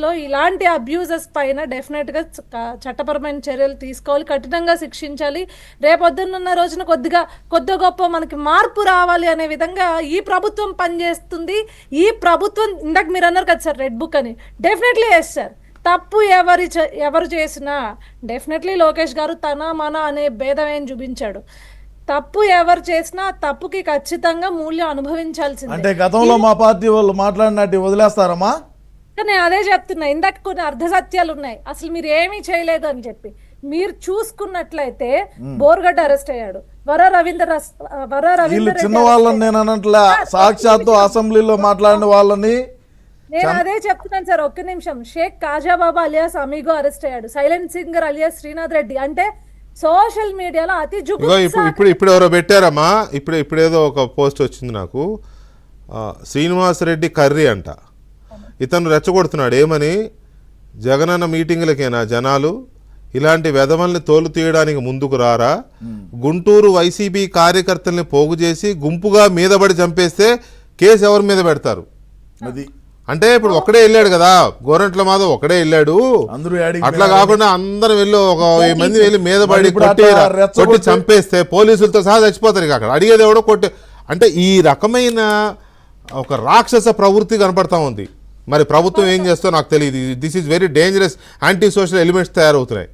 లో ఇలాంటి అబ్యూజెస్ పైన డెఫినెట్గా చ- చట్టపరమైన చర్యలు తీసుకోవాలి కఠినంగా శిక్షించాలి. రేపొద్దున్న రోజున కొద్దిగా కొద్ది గొప్ప మనకి మార్పు రావాలి అనే విధంగా ఈ ప్రభుత్వం పనిచేస్తుంది. ఈ ప్రభుత్వం ఇందాక మీరు అన్నారు కదా సార్ రెడ్ బుక్ అని. డెఫినెట్లీ ఎస్ సార్ తప్పు ఎవరి ఎవరు చేసినా డెఫినెట్లీ లోకేష్ గారు తన మన అనే భేదం ఏం చూపించాడు. తప్పు ఎవరు చేసినా తప్పుకి ఖచ్చితంగా మూల్యం అనుభవించాల్సిందే. అంటే గతంలో మా పార్టీ వాళ్ళు మాట్లాడినట్టు వదిలేస్తారమ్మా? కానీ అదే చెప్తున్నా ఇందాక కొన్ని అర్ధ సత్యాలు ఉన్నాయి. అసలు మీరు ఏమీ చేయలేదు అని చెప్పి. మీరు చూసుకున్నట్లయితే బోర్గడ్డ అరెస్ట్ అయ్యాడు. వర రవీంద్ర వర రవీంద్ర చిన్న వాళ్ళని నేను అనట్లే సాక్షాత్తు అసెంబ్లీలో మాట్లాడిన వాళ్ళని నేను అదే చెప్తున్నాను సార్ ఒక్క నిమిషం. Shaik Khaja Baba alias Amigo arrest అయ్యాడు. Silent singer alias Srinath Reddy. అంటే సోషల్ మీడియాలో అతి ఇప్పుడు ఇప్పుడు ఎవరో పెట్టారమ్మా. ఇప్పుడు ఇప్పుడేదో ఒక పోస్ట్ వచ్చింది నాకు. శ్రీనివాస్ రెడ్డి కర్రీ అంట. ఇతను రెచ్చగొడుతున్నాడు. ఏమని? జగనన్న మీటింగ్లకేనా జనాలు? ఇలాంటి వెధవల్ని తోలు తీయడానికి ముందుకు రారా? గుంటూరు వైసీపీ కార్యకర్తల్ని పోగు చేసి గుంపుగా మీదపడి చంపేస్తే కేసు ఎవరి మీద పెడతారు? అది. అంటే ఇప్పుడు ఒక్కడే వెళ్ళాడు కదా. గోరంట్ల మాధవ్ ఒక్కడే వెళ్ళాడు. అట్లా కాకుండా అందరం వెళ్ళి ఒక మంది వెళ్ళి మీద పడి కొట్టి చంపేస్తే పోలీసులతో సహా చచ్చిపోతారు ఇక అక్కడ. అడిగేది ఎవడో కొట్టి అంటే ఈ రకమైన ఒక రాక్షస ప్రవృత్తి కనపడతా ఉంది. మరి ప్రభుత్వం ఏం చేస్తో నాకు తెలియదు this is very dangerous anti social elements తయారవుతున్నాయి.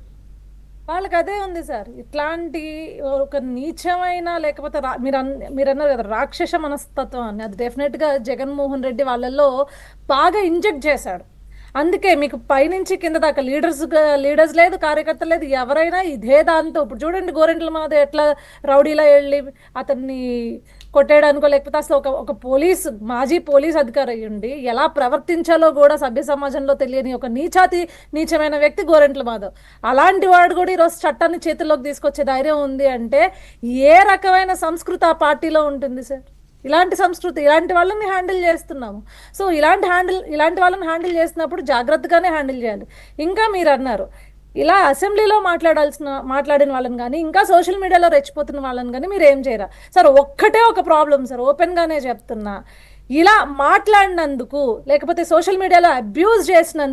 వాళ్ళకి అదే ఉంది సార్. ఇట్లాంటి ఒక నీచమైన లేకపోతే రా- మీరు అన్- మీరు అన్నారు కదా రాక్షస మనస్తత్వం అని అది డెఫినెట్గా జగన్మోహన్ రెడ్డి వాళ్ళల్లో బాగా ఇంజెక్ట్ చేశాడు. అందుకే మీకు పైనుంచి కింద దాకా లీడర్స్ లీడర్స్ లేదు కార్యకర్తలు లేదు ఎవరైనా ఇదే దాంతో ఇప్పుడు చూడండి గోరెంట్ల మాది ఎట్లా రౌడీలా వెళ్ళి అతన్ని కొట్టేయడానికో లేకపోతే అసలు ఒక ఒక పోలీస్ మాజీ పోలీస్ అధికారి అయ్యుండి ఎలా ప్రవర్తించాలో కూడా సభ్య సమాజంలో తెలియని ఒక నీచాతి నీచమైన వ్యక్తి గోరెంట్ల మాధవ్. అలాంటి వాడు కూడా ఈరోజు చట్టాన్ని చేతుల్లోకి తీసుకొచ్చే ధైర్యం ఉంది అంటే ఏ రకమైన సంస్కృత ఆ పార్టీలో ఉంటుంది సార్? ఇలాంటి సంస్కృతి ఇలాంటి వాళ్ళని హ్యాండిల్ చేస్తున్నాము. సో ఇలాంటి హ్యాండిల్ ఇలాంటి వాళ్ళని హ్యాండిల్ చేసినప్పుడు జాగ్రత్తగానే హ్యాండిల్ చేయాలి. ఇంకా మీరు అన్నారు ఇలా అసెంబ్లీలో మాట్లాడాల్సిన మాట్లాడిన వాళ్ళని కానీ ఇంకా సోషల్ మీడియాలో రెచ్చిపోతున్న వాళ్ళని కానీ మీరు ఏం చేయరా? సార్ ఒక్కటే ఒక ప్రాబ్లం సార్ ఓపెన్గానే చెప్తున్నా. ఇలా మాట్లాడినందుకు లేకపోతే సోషల్ మీడియాలో అబ్యూజ్ చేసినందుకు